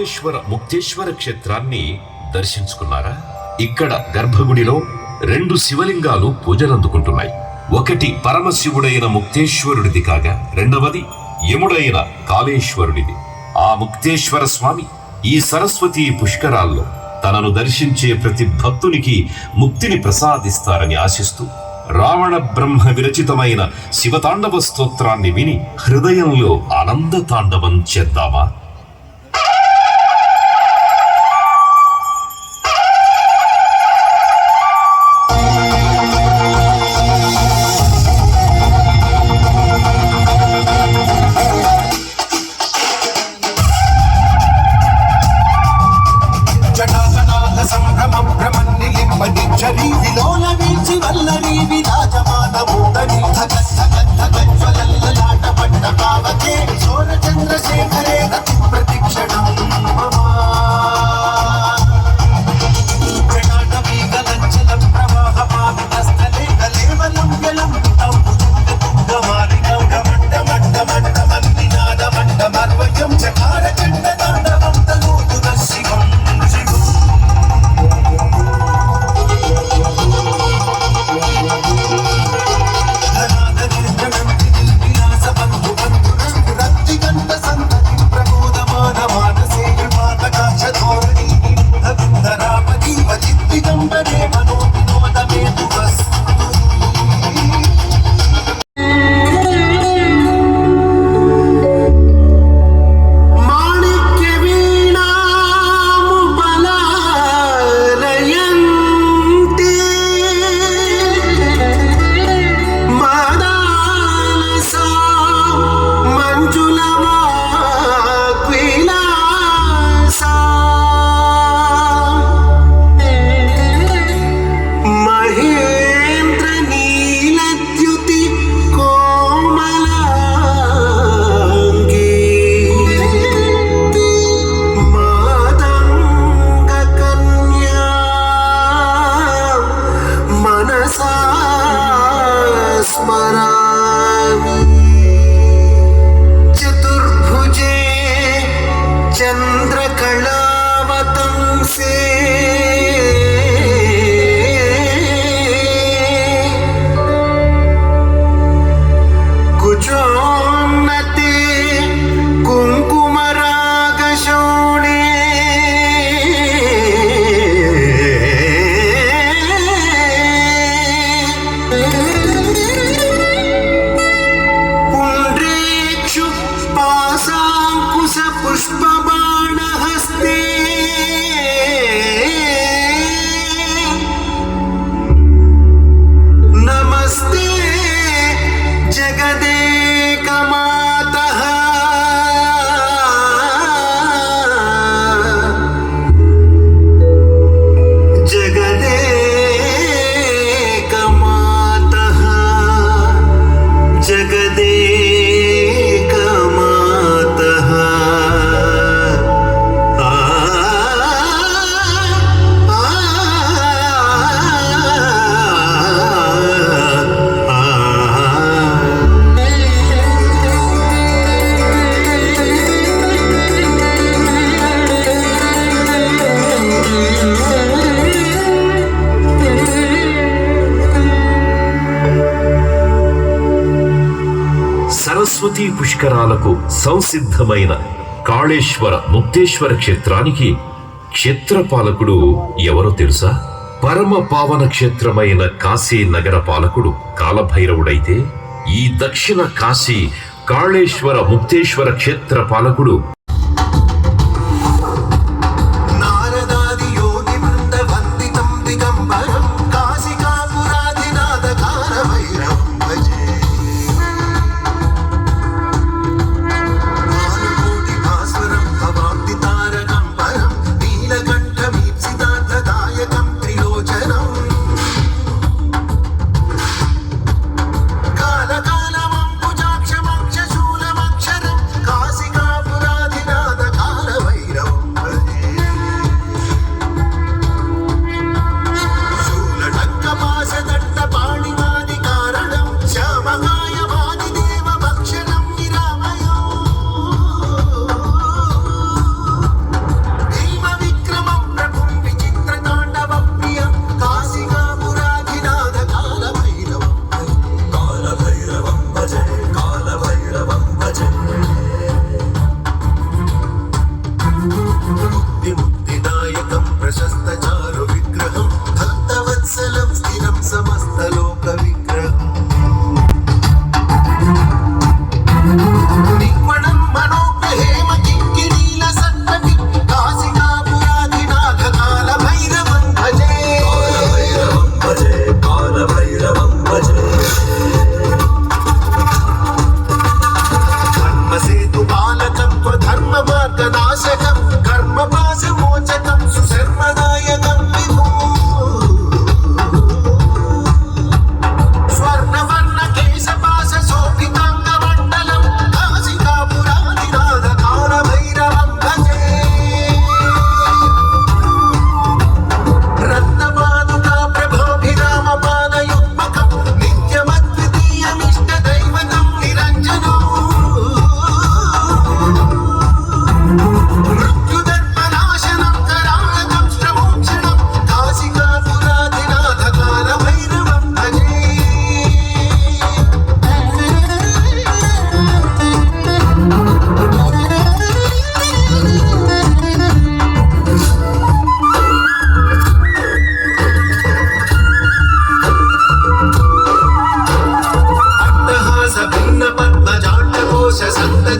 కాళేశ్వర ముక్తేశ్వర క్షేత్రాన్ని దర్శించుకున్నారా? ఇక్కడ గర్భగుడిలో రెండు శివలింగాలు పూజలందుకుంటున్నాయి. ఒకటి పరమశివుడైన ముక్తేశ్వరుడిది కాగా రెండవది యముడైన కాళేశ్వరుడిది. ఆ ముక్తేశ్వర స్వామి ఈ సరస్వతి పుష్కరాల్లో తనను దర్శించే ప్రతి భక్తునికి ముక్తిని ప్రసాదిస్తారని ఆశిస్తూ రావణ బ్రహ్మ విరచితమైన శివతాండవ స్తోత్రాన్ని విని హృదయంలో ఆనంద తాండవం చేద్దామా? I'll Maria. సరస్వతీ పుష్కరాలకు సంసిద్ధమైన కాళేశ్వర ముక్తేశ్వర క్షేత్రానికి క్షేత్రపాలకుడు ఎవరో తెలుసా? పరమ పావన క్షేత్రమైన కాశీ నగర పాలకుడు కాలభైరవుడైతే ఈ దక్షిణ కాశీ కాళేశ్వర ముక్తేశ్వర క్షేత్ర పాలకుడు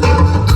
Thank you.